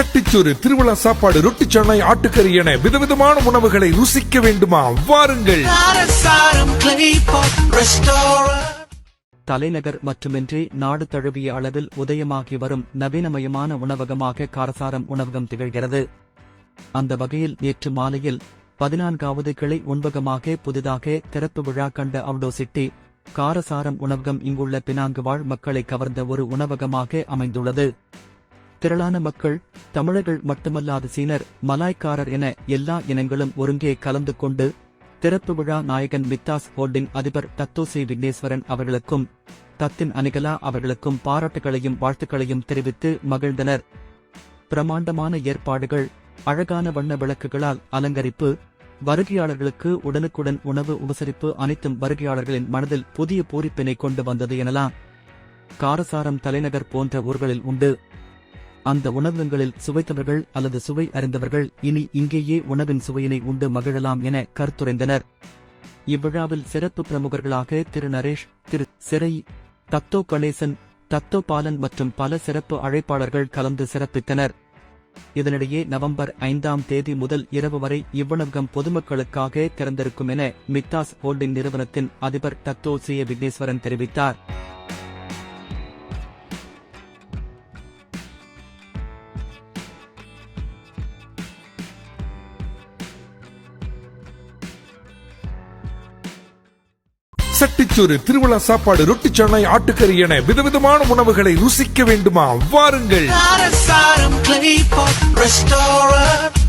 சட்டிச்சோறு திருவிழா சாப்பாடு ரொட்டி சென்னை ஆட்டுக்கறி என விதவிதமான உணவுகளை ருசிக்க வேண்டுமா? வாருங்கள். தலைநகர் மட்டுமின்றி நாடு தழுவிய அளவில் உதயமாகி வரும் நவீனமயமான உணவகமாக காரசாரம் உணவகம் திகழ்கிறது. அந்த வகையில் நேற்று மாலையில் பதினான்காவது கிளை உணவகமாக புதிதாக திறப்பு விழா கண்ட அவுடோ சிட்டி காரசாரம் உணவகம் இங்குள்ள பினாங்கு வாழ் மக்களை கவர்ந்த ஒரு உணவகமாக அமைந்துள்ளது. திரளான மக்கள் தமிழர்கள் மட்டுமல்லாது சீனர் மலாய்க்காரர் என எல்லா இனங்களும் ஒருங்கே கலந்து கொண்டு திறப்பு விழா நாயகன் மித்தாஸ் ஹோல்டிங் அதிபர் தத்தோசி விக்னேஸ்வரன் அவர்களுக்கும் தத்தின் அனிகலா அவர்களுக்கும் பாராட்டுகளையும் வாழ்த்துக்களையும் தெரிவித்து மகிழ்ந்தனர். பிரமாண்டமான ஏற்பாடுகள் அழகான வண்ண விளக்குகளால் அலங்கரிப்பு வருகையாளர்களுக்கு உடனுக்குடன் உணவு உபசரிப்பு அனைத்தும் வருகையாளர்களின் மனதில் புதிய பூரிப்பினை கொண்டு வந்தது எனலாம். காரசாரம் தலைநகர் போன்ற ஊர்களில் உண்டு. அந்த உணவகங்களில் சுவைத்தவர்கள் அல்லது சுவை அறிந்தவர்கள் இனி இங்கேயே உணவின் சுவையினை உண்டு மகிழலாம் என கருத்துரைந்தனர். இவ்விழாவில் சிறப்பு பிரமுகர்களாக திரு நரேஷ் திரு சிறை தத்தோ கணேசன் தத்தோ பாலன் மற்றும் பல சிறப்பு அழைப்பாளர்கள் கலந்து சிறப்பித்தனர். இதனிடையே நவம்பர் ஐந்தாம் தேதி முதல் இரவு வரை இவ்வுணவகம் பொதுமக்களுக்காக திறந்திருக்கும் என மித்தாஸ் ஹோல்டிங் நிறுவனத்தின் அதிபர் தத்தோ சி விக்னேஸ்வரன் தெரிவித்தார். சட்டிச்சோறு திருவிழா சாப்பாடு ரொட்டி சென்னை ஆட்டுக்கறி என விதவிதமான உணவுகளை ருசிக்க வேண்டுமா? வாருங்கள். ரெஸ்டாரண்ட்